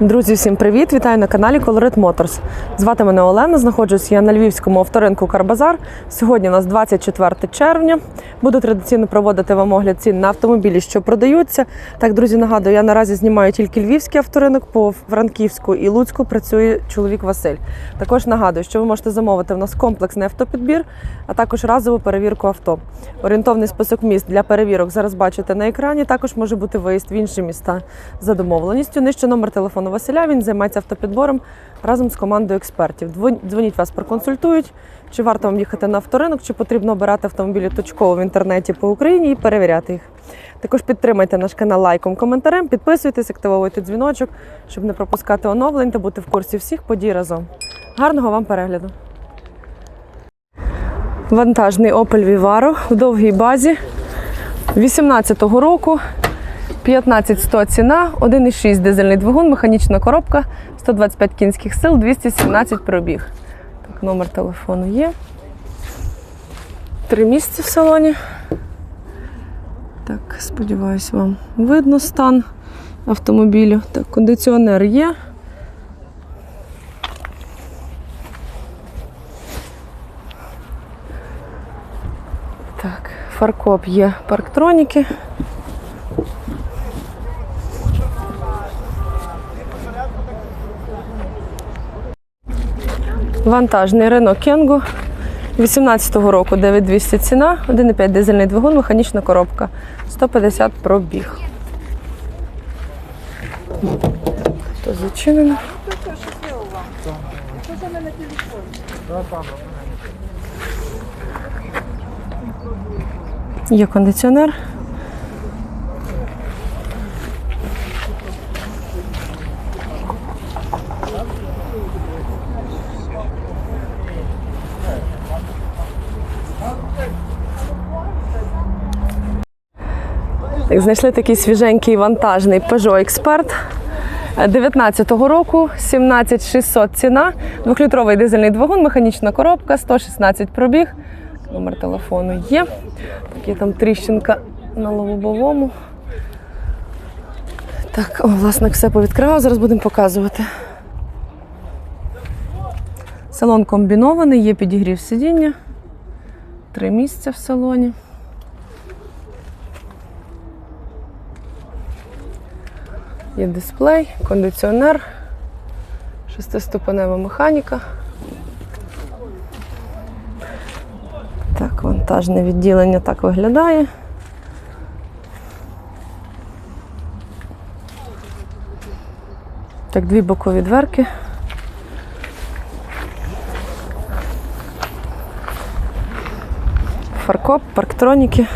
Друзі, всім привіт! Вітаю на каналі Colorit Motors. Звати мене Олена. Знаходжусь я на львівському авторинку Карбазар. Сьогодні у нас 24 червня. Буду традиційно проводити вам огляд цін на автомобілі, що продаються. Так, друзі, нагадую, я наразі знімаю тільки львівський авторинок. По Франківську і Луцьку працює чоловік Василь. Також нагадую, що ви можете замовити в нас комплексний автопідбір, а також разову перевірку авто. Орієнтовний список міст для перевірок зараз бачите на екрані. Також може бути виїзд в інші міста за домовленістю. Нижче номер телефону Василя. Він займається автопідбором разом з командою експертів. Дзвон- Дзвоніть вас, проконсультують. Чи варто вам їхати на авторинок, чи потрібно обирати автомобілі точково в інтернеті по Україні і перевіряти їх. Також підтримайте наш канал лайком, коментарем, підписуйтесь, активовуйте дзвіночок, щоб не пропускати оновлень та бути в курсі всіх подій разом. Гарного вам перегляду! Вантажний Opel Vivaro в довгій базі 18-го року. 15100 ціна, 1,6 дизельний двигун, механічна коробка, 125 кінських сил, 217 пробіг. Так, номер телефону є. Три місця в салоні. Так, сподіваюсь, вам видно стан автомобілю. Так, кондиціонер є. Так, фаркоп є парктроніки. Вантажний Renault Kangoo 18-го року 9200 ціна, 1,5 дизельний двигун, механічна коробка, 150 пробіг. То зачинено. Є кондиціонер. Так, знайшли такий свіженький вантажний Peugeot Expert 19-го року, 17600 ціна, двохлітровий дизельний двигун, механічна коробка, 116 пробіг. Номер телефону є. Так, є там тріщинка на лобовому. Так, о, власник все повідкривав, зараз будемо показувати. Салон комбінований, є підігрів сидіння. Три місця в салоні. Є дисплей, кондиціонер, шестиступенева механіка. Так, вантажне відділення так виглядає. Так, дві бокові дверки. Фаркоп, парктроніки.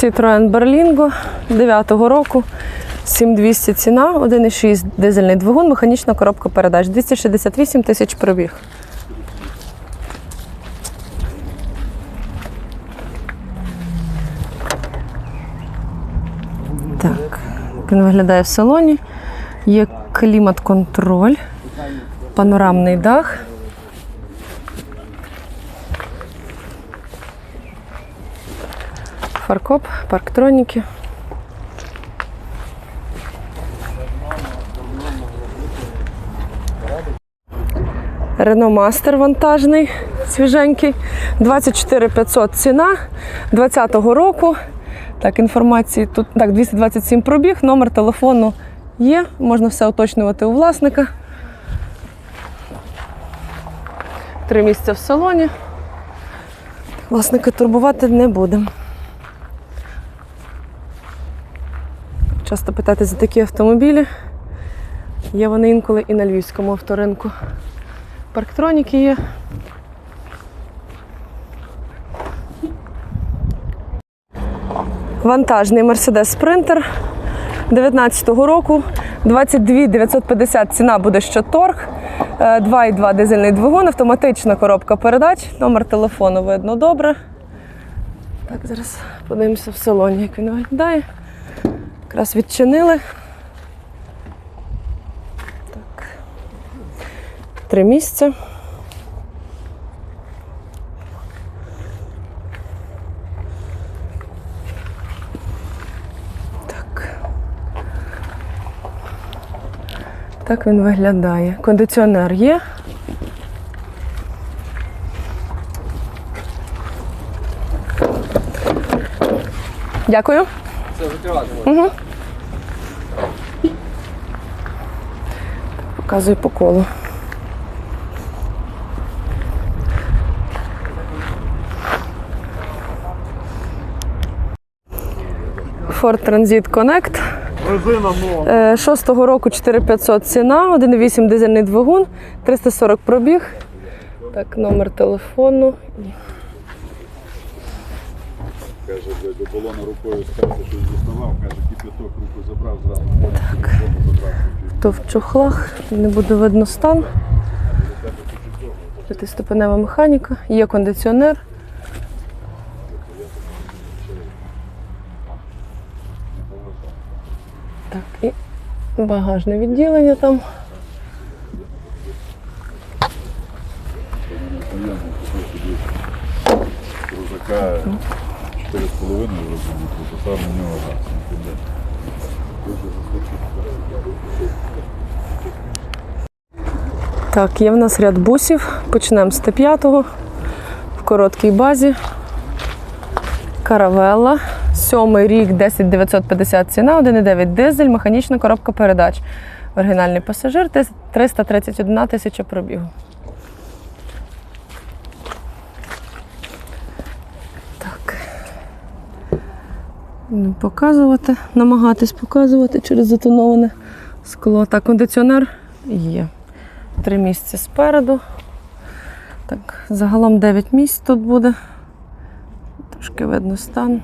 Citroen Berlingo 9-го року. 7200 ціна, 1,6 дизельний двигун, механічна коробка передач, 268 тисяч пробіг. Так, він виглядає в салоні. Є клімат-контроль, панорамний дах. Фаркоп, парктроніки. Renault Master вантажний, свіженький. 24 500 ціна 20-го року. Так, інформації тут так, 227 пробіг, номер телефону є, можна все уточнювати у власника. Три місця в салоні. Власника турбувати не будемо. Часто питати за такі автомобілі. Є вони інколи і на львівському авторинку. Парктроніки є. Вантажний Mercedes Sprinter 19-го року. 22 950 ціна буде що торг. Е, 2,2 дизельний двигун, автоматична коробка передач. Номер телефону видно добре. Так, зараз подивимося в салоні, як він виглядає. Якраз відчинили. Так. Три місця. Так. Так він виглядає. Кондиціонер є. Дякую. Це закривати. Показую по колу. Ford Transit Connect. Резина нова. Е, Шостого року 4500 ціна, 1,8 дизельний двигун, 340 пробіг. Так, номер телефону. Каже, до балона рукою сказати, що діставав, каже, кипяток руку забрав, зразу так. То в чохлах, не буде видно стан. П'ятиступенева механіка, є кондиціонер. Так, і багажне відділення там. Крузака 4,5 розуміти, записав на нього газ. не піде. Так, є в нас ряд бусів. Почнемо з Т5 в короткій базі. Каравелла. Сьомий рік, 10950 ціна, 1,9 дизель, механічна коробка передач. Оригінальний пасажир, 331 тисяча пробігу. Так. Ну, Показувати, намагатись показувати через затоноване скло. Так, кондиціонер є. Три місця спереду. Так, загалом 9 місць тут буде. Трошки видно стан.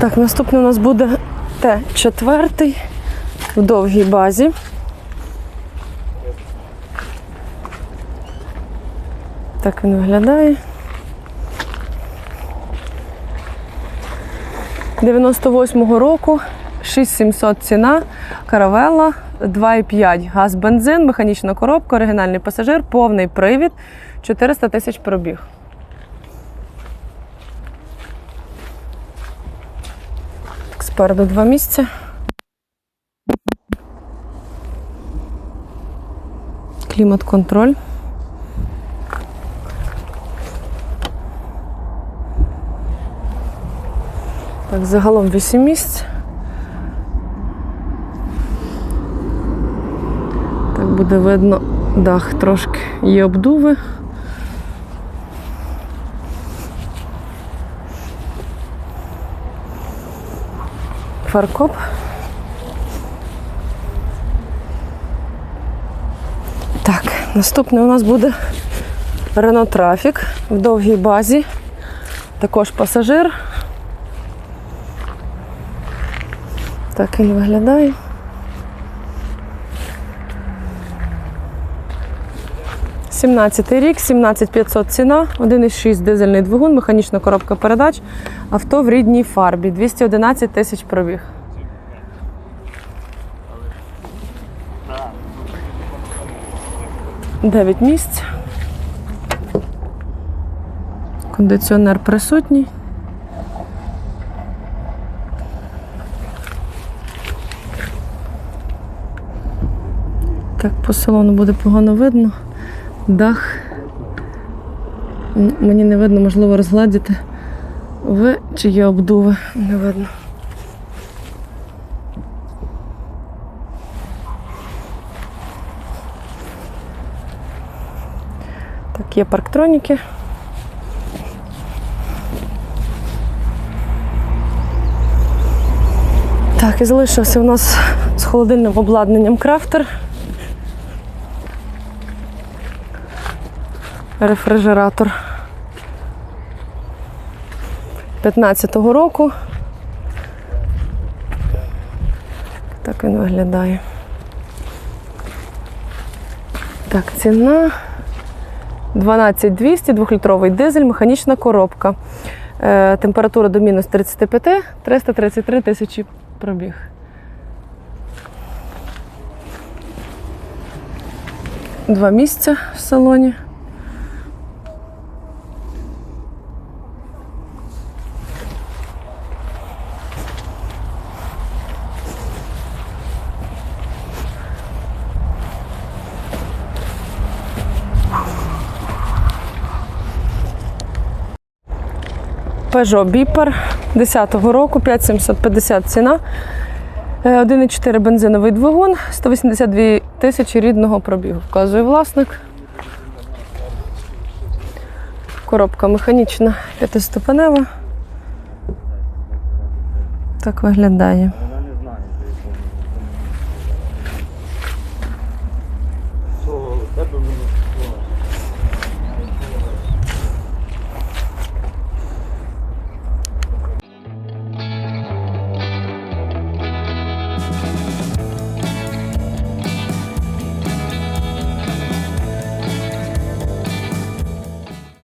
Так, наступний у нас буде Т4 в довгій базі. Так він виглядає. 98-го року 6700 ціна, каравелла, 2,5 газ, бензин, механічна коробка, оригінальний пасажир, повний привід, 400 тисяч пробіг. Спереду два місця. Клімат-контроль. Так, загалом 8 місць. Так буде видно дах трошки є обдуви. Фаркоп. Так, наступний у нас буде Renault Traffic в довгій базі. Також пасажир. Так він виглядає. Сімнадцятий рік, 17500 ціна, 1,6 дизельний двигун, механічна коробка передач, авто в рідній фарбі, 211 тисяч пробіг. Дев'ять місць. Кондиціонер присутній. Так, по салону буде погано видно. Дах. Мені не видно, можливо, розгладіти. Ви чи є обдуви? Не видно. Так, є парктроніки. Так, і залишився у нас з холодильним обладнанням крафтер. Рефрижератор 15-го року. Так він виглядає. Так, ціна 12200, 2-літровий дизель, механічна коробка. Е, температура до мінус 35, 333 тисячі пробіг. Два місця в салоні. Peugeot Bipper 10-го року, 5750 ціна. Е, 1,4 бензиновий двигун, 182 тисячі рідного пробігу. Вказує власник. Коробка механічна, п'ятиступенева. Так виглядає.